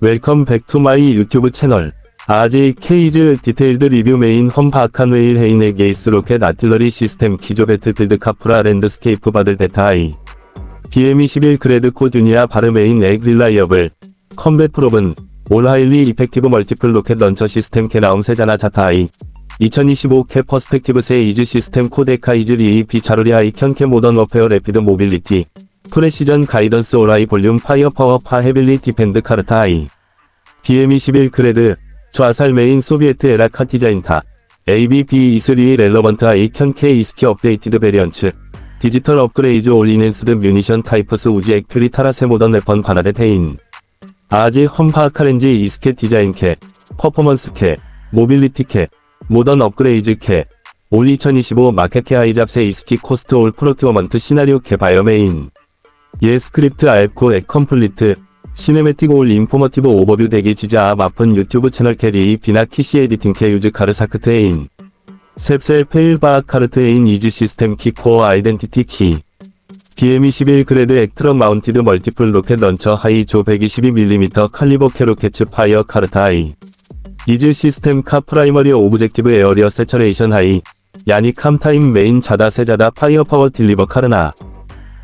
웰컴 백 투 마이 유튜브 채널. 아지 케이즈 디테일드 리뷰 메인 험 바칸 웨일 헤인의 게이스 로켓 아틀러리 시스템 기조 배틀필드 카프라 랜드스케이프 바들 데타이. BM21 그레드 코듀니아 바르메인 액 릴라이어블. 컴뱃 프로븐. 올 하일리 이펙티브 멀티플 로켓 런처 시스템 캐나움 세자나 자타이. 2025캐 퍼스펙티브 세 이즈 시스템 코데카 이즈 리이 비차르리 아 이 켠캐 모던 워페어 레피드 모빌리티. 프레시전 가이던스 오라이 볼륨 파이어 파워 파 헤빌리 디펜드 카르타 아이. BM21 그레드. 좌살 메인 소비에트 에라 카티자인타. ABB E3 렐러번트 아이 켠케 이스키 업데이티드 베리언츠. 디지털 업그레이즈 올 인핸스드 뮤니션 타이프스 우지 액퓨리 타라세 모던 웨펀 바나데 테인. 아지 험파 카렌지 이스케 디자인 캐. 퍼포먼스 캐. 모빌리티 캐. 모던 업그레이즈 캐. 올 2025 마켓 캐 아이잡세 이스키 코스트 올 프로큐어먼트 시나리오 캐 바이어 메인. 예 스크립트 알코 액 컴플리트. 시네매틱 올 인포머티브 오버뷰 대기 지자 마픈 유튜브 채널 캐리 비나 키시 에디팅 캐 유즈 카르사크트 에인. 셉셀 페일 바악 카르트 에인 이즈 시스템 키 코어 아이덴티티 키. BM21 그레드 액트럭 마운티드 멀티플 로켓 런처 하이 조 122mm 칼리버 캐로켓츠 파이어 카르타 하이. 이즈 시스템 카 프라이머리 오브젝티브 에어리어 세처레이션 하이. 야니 캄타임 메인 자다 세자다 파이어 파워 딜리버 카르나.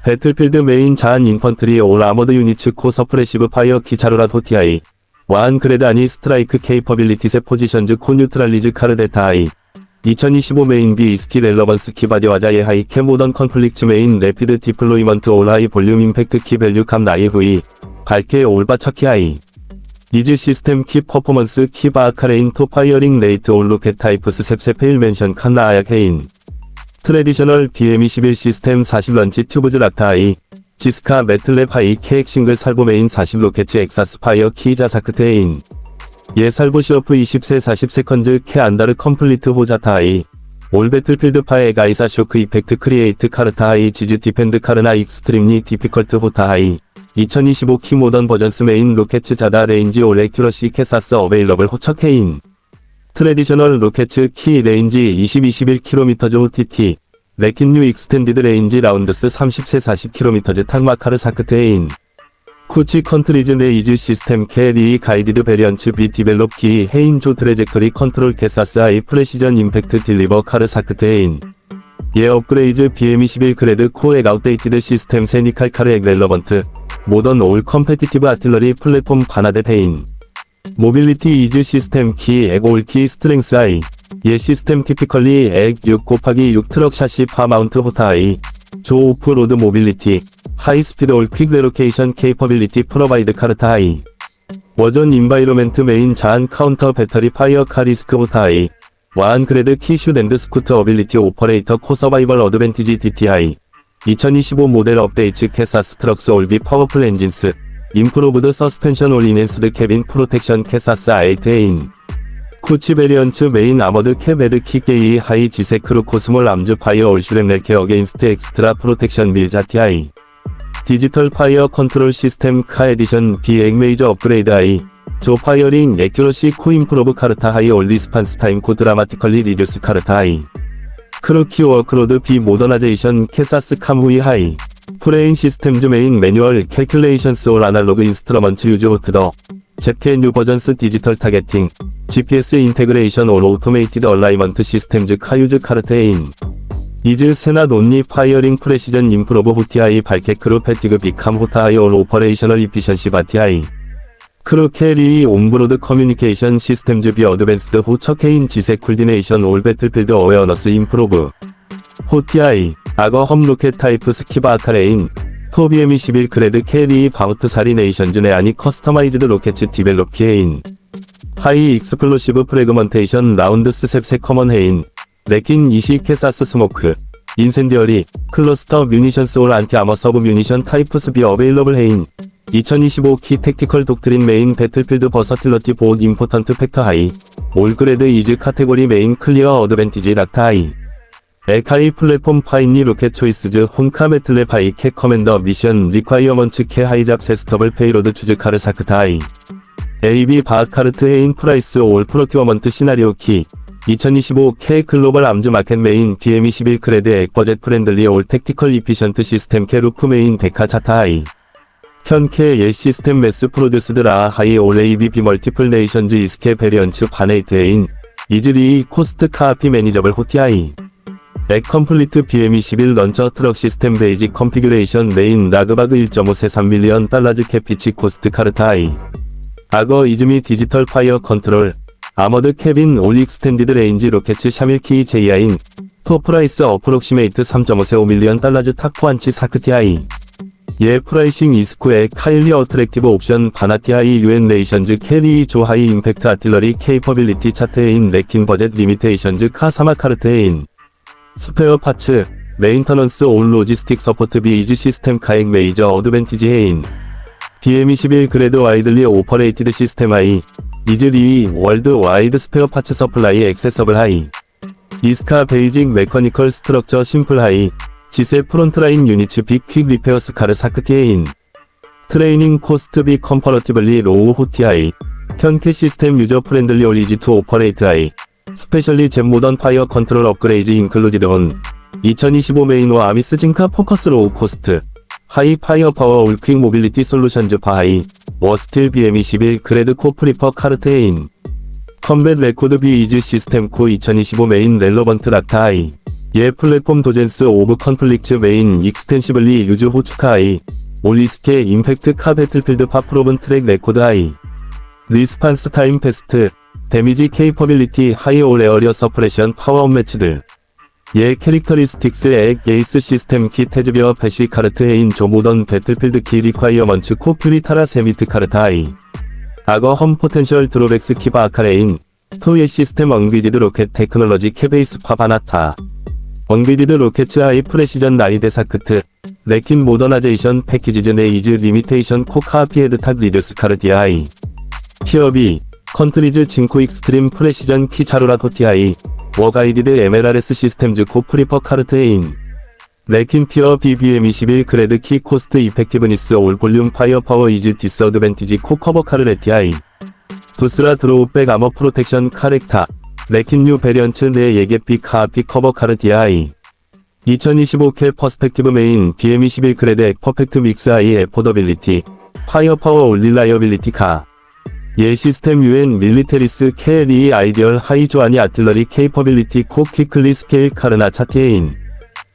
배틀필드 메인 자한 인펀트리 올 아머드 유니츠 코 서프레시브 파이어 키차루라 토티아이. 와한 그레드 아니 스트라이크 케이퍼빌리티세 포지션즈 코 뉴트랄리즈 카르데타 아이. 2025 메인 비 이스키 렐러번스 키 바디 와자의 하이 캐 모던 컨플릭츠 메인 레피드 디플로이먼트 올 하이 볼륨 임팩트 키 밸류 감 나이 후이. 밝게 올바 척키 하이. 이즈 시스템 키 퍼포먼스 키 바카레인 토파이어링 레이트 올 로켓 타이프스 셉세 페일 멘션 칸나 아약 헤인. 트레디셔널 BM21 시스템 40 런치 튜브즈 락타이, 지스카 매틀랩 하이 케익 싱글 살보 메인 40 로켓츠 엑사스 파이어 키자 사크테인. 예 살보 시어프 20세 40 세컨즈 캐 안다르 컴플리트 호자타이. 올 배틀필드 파에 가이사 쇼크 이펙트 크리에이트 카르타 하이 지즈 디펜드 카르나 익스트림리 디피컬트 호타 하이. 2025 키 모던 버전스 메인 로켓츠 자다 레인지 올 에큐러시 캐사스 어베일러블 호척해인. 트레디셔널 로켓츠 키 레인지 20-21km OTT, 레킨 뉴 익스텐디드 레인지 라운드스 30세 40km 탕마카르 사크테인. 쿠치 컨트리즈 네이즈 시스템 캐리 가이디드 베리언츠 비 디벨롭 키 헤인 조 트레젝터리 컨트롤 캐사스 아이 프레시전 임팩트 딜리버 카르 사크테인. 예 업그레이즈 BM21 그레드 코엑 아웃데이티드 시스템 세니칼 카르 엑 렐러번트. 모던 올 컴페티티브 아틀러리 플랫폼 바나데 테인. 모빌리티 이즈 시스템 키 에고올키 스트렝스 아이 예 시스템 티피컬리 액6 곱하기 6 트럭 샤시 파 마운트 호타 아이 조 오프 로드 모빌리티 하이 스피드 올퀵 레로케이션 케이퍼빌리티 프로바이드 카르타 아이 워전 인바이로멘트 메인 자한 카운터 배터리 파이어 카리스크 호타 아이 와한 그레드 키슈 랜드 스쿠트 어빌리티 오퍼레이터 코 서바이벌 어드밴티지 DTI 2025 모델 업데이트 캐사스 트럭스 올비 파워풀 엔진스 임프로브드 서스펜션 올 인핸스드 캐빈 프로텍션 캐사스 아이트에인. 쿠치 베리언츠 메인 아머드 캐베드 키게이 하이 지세크루 코스몰 암즈 파이어 올슈렘 렐케 어게인스트 엑스트라 프로텍션 밀자티아이. 디지털 파이어 컨트롤 시스템 카 에디션 비액 메이저 업그레이드 아이. 조 파이어링 에큐러시 코 임프로브 카르타 하이 올리스판스 타임 코 드라마티컬리 리듀스 카르타 하이. 크루키 워크로드 비 모더나제이션 캐사스 카무이 하이 프레인 시스템즈 메인 매뉴얼 캘큘레이션스 올 아날로그 인스트러먼트 유즈 호트더 잽케 뉴 버전스 디지털 타겟팅 GPS 인테그레이션 올 오토메이티드 얼라이먼트 시스템즈 카유즈 카르테인 이즈 세나 논리 파이어링 프레시전 인프로브 후티아이 발케크루 패티그 비캄 호타아이 올 오퍼레이셔널 이피션시 바티아이 크루 캐리 온브로드 커뮤니케이션 시스템즈 비 어드밴스드 호처케인 지세 쿨디네이션 올 배틀필드 어웨어너스 인프로브 호티아이 악어 험 로켓 타이프 스키바 아카레인 토비엠 21 그레드 캐리 바우트 사리 네이션즈 네아니 커스터마이즈드 로켓츠 디벨롭 키에인 하이 익스플로시브 프레그먼테이션 라운드스 셉세 커먼 헤인 레킨 이시 캐사스 스모크 인센디어리 클러스터 뮤니션스 올 안티 아머 서브 뮤니션 타이프스 비 어베일러블 헤인 2025 키 택티컬 독트린 메인 배틀필드 버서틸러티 보드 임포턴트 팩터 하이 올그레드 이즈 카테고리 메인 클리어 어드밴티지 락타 하이 에카이 플랫폼 파이니 로켓 초이스즈 혼카 메틀레 파이 캐 커맨더 미션 리콰이어먼츠 캐 하이잡 세스터블 페이로드 추즈 카르 사크타이. AB 바카르트 헤인 프라이스 올 프로큐어먼트 시나리오 키. 2025 K 글로벌 암즈 마켓 메인 BM21 크레드 액버젯 프렌들리 올 택티컬 이피션트 시스템 캐 루프 메인 데카 차타 하이. 현케 예 시스템 매스 프로듀스드 라 하이 올레이비 비 멀티플 네이션즈 이스케 베리언츠 바네이트에인. 이즈리 코스트 카피 매니저블 호티아이 액 컴플리트 BM21 런처 트럭 시스템 베이직 컨피규레이션 메인 라그바그 1.533밀리언 달러즈 캐피치 코스트 카르타이 악어 이즈미 디지털 파이어 컨트롤 아머드 캐빈 올 익스텐디드 레인지 로켓츠 샤밀키 제이아인 토프라이스 어프록시메이트 3.535밀리언 달러즈 탁포안치 사크티아이 예 프라이싱 이스쿠의 카일리 어트랙티브 옵션 바나티아이 유엔 레이션즈 캐리 조하이 임팩트 아틸러리 케이퍼빌리티 차트에인 레킹 버젯 리미테이션즈 카사마 카르트에인 스페어 파츠 메인터넌스 온 로지스틱 서포트 비이즈 시스템 카액 메이저 어드밴티지 해인. BM21 그레드 와이들리 오퍼레이티드 시스템 하이. 이즈리 월드 와이드 스페어 파츠 서플라이 액세서블 하이. 이스카 베이직 메커니컬 스트럭처 심플 하이. 지세 프론트라인 유니츠 빅퀵 리페어 스 카르 사크티에인. 트레이닝 코스트 비 컴퍼러티블리 로우 호티아이. 현캐 시스템 유저 프렌들리 올리지 투 오퍼레이트 하이 스페셜리 젠 모던 파이어 컨트롤 업그레이즈 인클루디드 온2025 메인워 아미스 징카 포커스 로우 코스트 하이 파이어 파워 올퀵 모빌리티 솔루션즈 파하이 워스틸 BM21 그레드 코프리퍼 카르트에인 컴뱃 레코드 비 이즈 시스템 코 2025 메인 렐러번트 락타하이 예 플랫폼 도젠스 오브 컨플릭츠 메인 익스텐시블리 유즈 호추카하이 올리스케 임팩트 카 배틀필드 파프로븐 트랙 레코드 하이 리스판스 타임 패스트 데미지 케이퍼빌리티 하이 올 에어리어 서프레션 파워업 매치들. 예 캐릭터리스틱스 액 게이스 시스템 키 테즈비어 패쉬 카르트 해인 조모던 배틀필드 키 리콰이어먼츠 코퓨리 타라 세미트 카르트 하이. 악어 험 포텐셜 드로백스 키바 아카레인. 토예 시스템 엉비디드 로켓 테크놀로지 케베이스 파바나타. 엉비디드 로켓츠 아이 프레시전 나이데 사크트. 레킨 모더나제이션 패키지즈 네이즈 리미테이션 코카피에드 탁 리드스 카르디아이. 히어비 컨트리즈 징코 익스트림 프레시전 키차루라 토티아이 워가이디드 MLRS 시스템즈 코프리퍼 카르트에인 레킨 피어 BBM21 그레드 키 코스트 이펙티브니스 올 볼륨 파이어 파워 이즈 디스어드밴티지 코 커버 카르레티아이. 부스라 드로우백 아머 프로텍션 카렉타 레킨 뉴 베리언츠 내 예게피 카피 커버 카르티아이. 2025캘 퍼스펙티브 메인 BM21 그레드 액 퍼펙트 믹스 아이 에포더빌리티 파이어 파워 올릴 라이어빌리티 카 예 시스템 유엔 밀리테리스 케리 아이디얼 하이조아니 아틀러리 케이퍼빌리티 코 키클리 스케일 카르나 차티에인.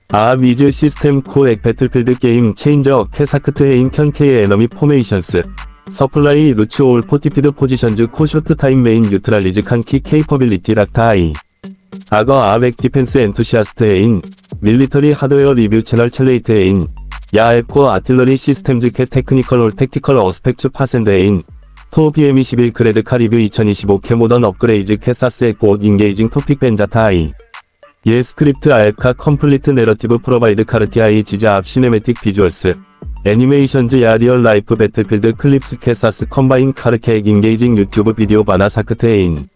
아 위즈 시스템 코엑 배틀필드 게임 체인저 캐사크트 에인 켠케의 에너미 포메이션스. 서플라이 루츠 올 포티피드 포지션즈 코 쇼트 타임 메인 뉴트랄리즈 칸키 케이퍼빌리티 락타이. 악어 아벡 디펜스 엔투시아스트 에인. 밀리터리 하드웨어 리뷰 채널 첼레이트 에인. 야앱코 아틸러리 시스템즈 캐 테크니컬 올 택티컬 어스펙츠 파센드 에인 토 BM21 그레드 카리뷰 2025 캐모던 업그레이즈 캐사스의 곧 인게이징 토픽 벤자타이. 예 스크립트 알카 컴플리트 내러티브 프로바이드 카르티아이 지자 앞 시네매틱 비주얼스. 애니메이션즈 야 리얼 라이프 배틀필드 클립스 캐사스 컴바인 카르케익 인게이징 유튜브 비디오 바나 사크트에인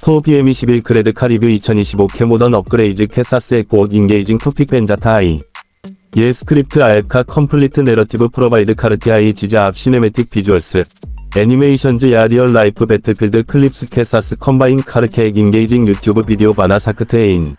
토 BM21 그레드 카리뷰 2025 캐모던 업그레이즈 캐사스의 곧 인게이징 토픽 벤자타이. 예 스크립트 알카 컴플리트 내러티브 프로바이드 카르티아이 지자 앞 시네매틱 비주얼스 애니메이션즈 야 리얼 라이프 배틀필드 클립스 캐사스 컴바인 카르케익 인게이징 유튜브 비디오 바나 사크트에인